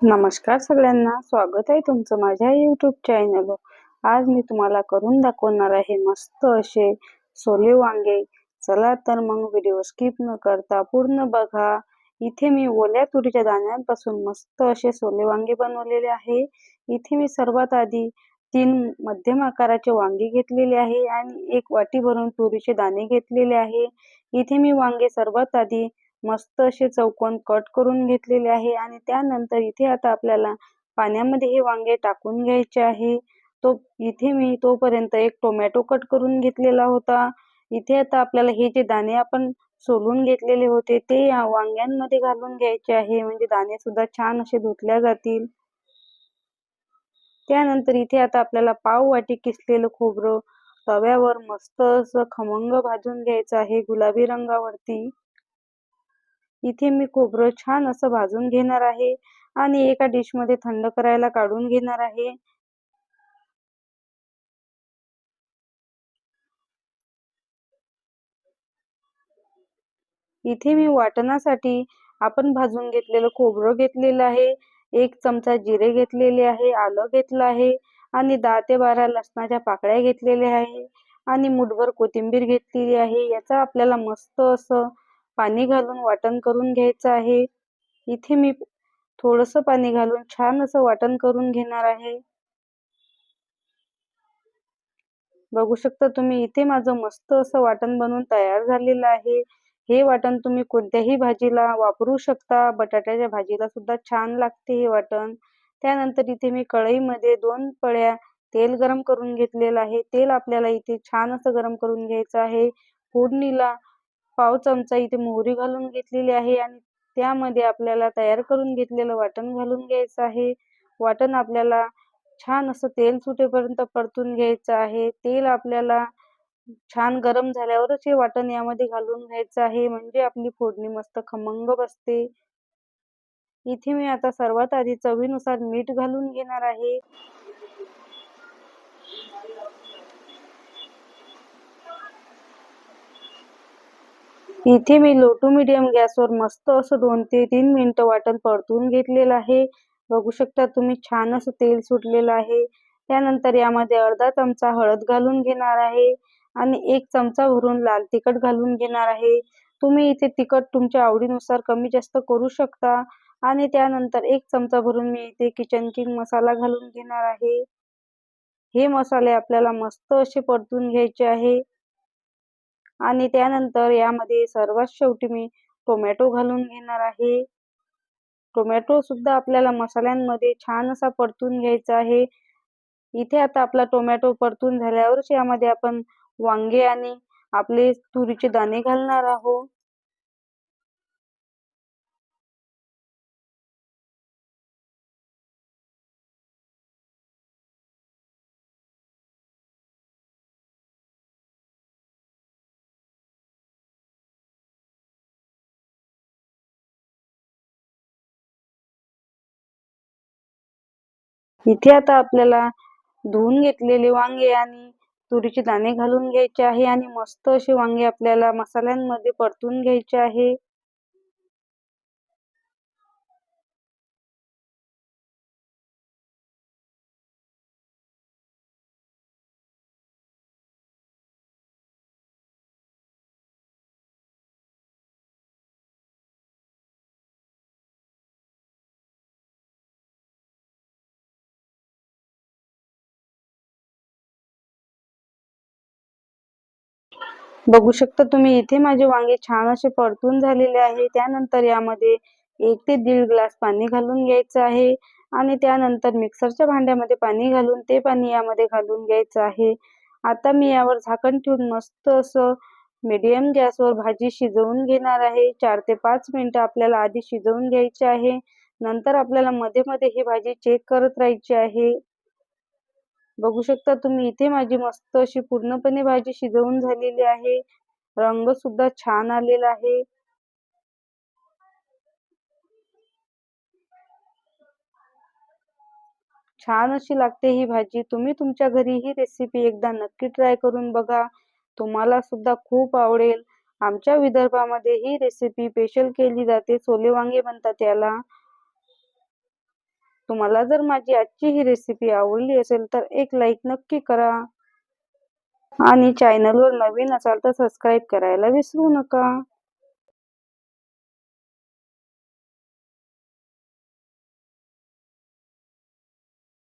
नमस्कार सगळ्यांना स्वागत आहे तुमचं माझ्या यूट्यूब चॅनलवर आज मी तुम्हाला करून दाखवणार आहे मस्त असे सोले वांगे. चला तर मग व्हिडिओ स्किप न करता पूर्ण बघा. इथे मी ओल्या तुरीच्या दाण्यांपासून मस्त असे सोले वांगे बनवलेले आहे. इथे मी सर्वात आधी तीन मध्यम आकाराचे वांगे घेतलेले आहे आणि एक वाटी भरून तुरीचे दाणे घेतलेले आहे. इथे मी वांगे सर्वात आधी मस्त असे चौकोन कट करून घेतलेले आहे. आणि त्यानंतर इथे आता आपल्याला पाण्यामध्ये हे वांगे टाकून घ्यायचे आहे. तो इथे मी तोपर्यंत एक टोमॅटो कट करून घेतलेला होता. इथे आता आपल्याला हे जे दाणे आपण सोलून घेतलेले होते ते या वांग्यांमध्ये घालून घ्यायचे आहे. म्हणजे दाणे सुद्धा छान असे धुतल्या जातील. त्यानंतर इथे आता आपल्याला पाव वाटी किसलेलं खोबरं तव्यावर मस्त असं खमंग भाजून घ्यायचं आहे गुलाबी रंगावरती. इथे मी खोबरं छान असं भाजून घेणार आहे आणि एका डिशमध्ये थंड करायला काढून घेणार आहे. इथे मी वाटणासाठी आपण भाजून घेतलेलं खोबरं घेतलेलं आहे. एक चमचा जिरे घेतलेले आहे आलं घेतलं आहे आणि दहा ते बारा लसणाच्या पाकळ्या घेतलेल्या आहे आणि मुठभर कोथिंबीर घेतलेली आहे. याचा आपल्याला मस्त असं पाणी घालून वाटण करून घ्यायचं आहे. इथे मी थोडस पाणी घालून छान असं वाटण करून घेणार आहे. बघू शकता तुम्ही इथे माझं मस्त असं वाटण बनवून तयार झालेलं आहे. हे वाटण तुम्ही कोणत्याही भाजीला वापरू शकता. बटाट्याच्या भाजीला सुद्धा छान लागते हे वाटण. त्यानंतर इथे मी कढईमध्ये दोन पळ्या तेल गरम करून घेतलेलं आहे. तेल आपल्याला इथे छान असं गरम करून घ्यायचं आहे. फोडणीला पाव चमचा इथे मोहरी घालून घेतलेली आहे आणि त्यामध्ये आपल्याला तयार करून घेतलेलं वाटण घालून घ्यायचं आहे. वाटण आपल्याला छान असं तेल सुटेपर्यंत परतून घ्यायचं आहे. तेल आपल्याला छान गरम झाल्यावरच हे वाटण यामध्ये घालून घ्यायचं आहे. म्हणजे आपली फोडणी मस्त खमंग बसते. इथे मी आता सर्वात आधी चवीनुसार मीठ घालून घेणार आहे. इथे मी लो टू मिडियम गॅसवर मस्त असं दोन ते तीन मिनटं वाटण परतून घेतलेलं आहे. बघू शकता तुम्ही छान असं तेल सुटलेलं आहे. त्यानंतर यामध्ये अर्धा चमचा हळद घालून घेणार आहे आणि एक चमचा भरून लाल तिखट घालून घेणार आहे. तुम्ही इथे तिखट तुमच्या आवडीनुसार कमी जास्त करू शकता आणि त्यानंतर एक चमचा भरून मी इथे किचन किंग मसाला घालून घेणार आहे. हे मसाले आपल्याला मस्त असे परतून घ्यायचे आहे. आणि त्यानंतर यामध्ये सर्वात शेवटी मी टोमॅटो घालून घेणार आहे. टोमॅटो सुद्धा आपल्याला मसाल्यांमध्ये छान असा परतून घ्यायचा आहे. इथे आता आपला टोमॅटो परतून झाल्यावरच यामध्ये आपण वांगे आणि आपले तुरीचे दाणे घालणार आहोत. इथे आता आपल्याला धुवून घेतलेले वांगे आणि तुरीचे दाणे घालून घ्यायचे आहे आणि मस्त असे वांगे आपल्याला मसाल्यांमध्ये परतून घ्यायचे आहे. बघू शकता तुम्ही इथे माझे वांगे छान असे परतून झालेले आहे. त्यानंतर यामध्ये एक ते दीड ग्लास पाणी घालून घ्यायचं आहे आणि त्यानंतर मिक्सरच्या भांड्यामध्ये पाणी घालून ते पाणी यामध्ये घालून घ्यायचं आहे. आता मी यावर झाकण ठेवून मस्त असं मीडियम गॅसवर भाजी शिजवून घेणार आहे. चार ते पाच मिनिटं आपल्याला आधी शिजवून घ्यायची आहे. नंतर आपल्याला मध्ये मध्ये ही भाजी चेक करत राहायची आहे. बघू शकता तुम्ही इथे माझी मस्त अशी पूर्णपणे भाजी शिजवून झालेली आहे. रंग सुद्धा छान आलेला आहे. छान अशी लागते ही भाजी. तुम्ही तुमच्या घरी ही रेसिपी एकदा नक्की ट्राय करून बघा. तुम्हाला सुद्धा खूप आवडेल. आमच्या विदर्भामध्ये ही रेसिपी स्पेशल केली जाते. सोले वांगे म्हणतात याला. तुम्हाला जर माझी आजची ही रेसिपी आवडली असेल तर एक लाईक नक्की करा. आणि चॅनलवर नवीन असाल तर सबस्क्राईब करायला विसरू नका.